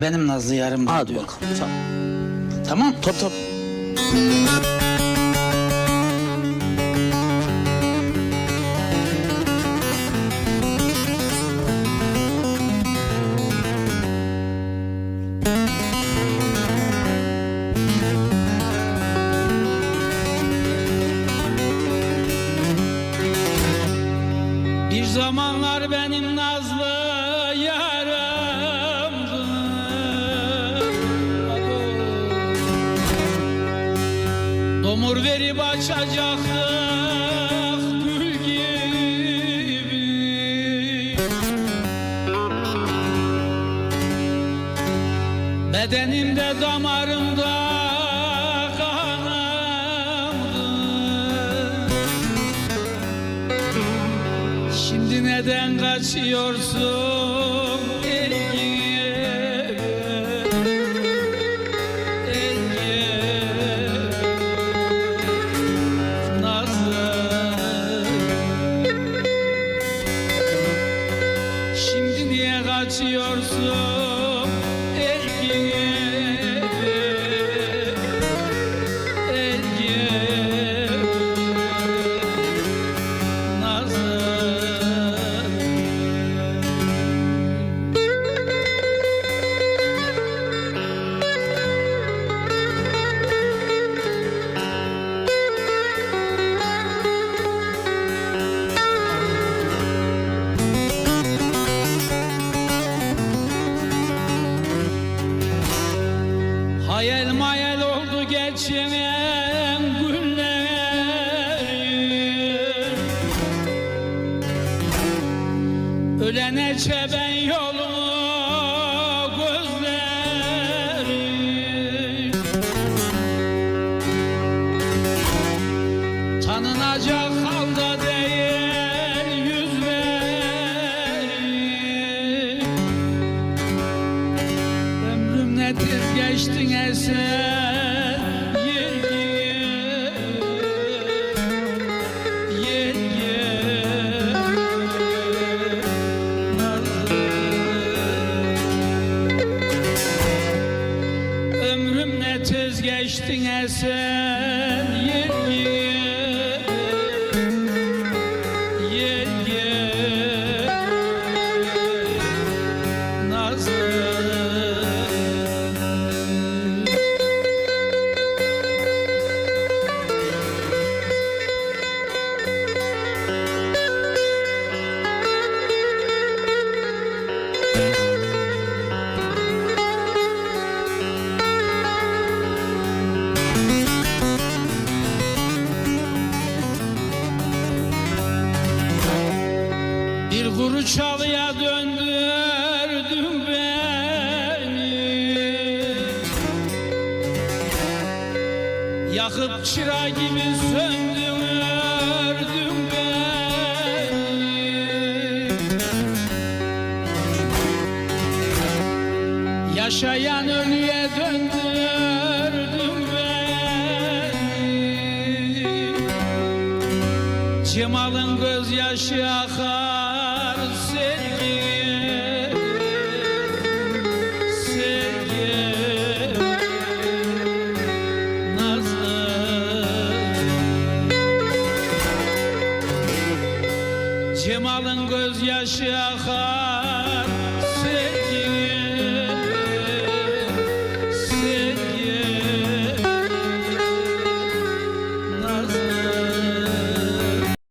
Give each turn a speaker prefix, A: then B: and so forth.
A: Benim Nazlı yarım
B: Hadi
A: diyor.
B: bakalım. Tamam.
A: Tamam.
B: Top top.
A: Bir zamanlar benim Nazlı Domur verip açacaktık gül gibi. Bedenimde damarımda kanımdı. Şimdi neden kaçıyorsun Ege? Niye kaçıyorsun geçen günler Ölene çeben yolunu gözlerim. Tanınacak halda değil yüzlerim Ömrüm ne tez geçtin esen geçtin esen çalıya döndürdün beni. Yakıp çıra gibi söndürdün beni. Yaşayan ölüye döndürdün Cemal'ın gözyaşı akar sevgiye. Sevgiye. Nazlı. Cemal'ın gözyaşı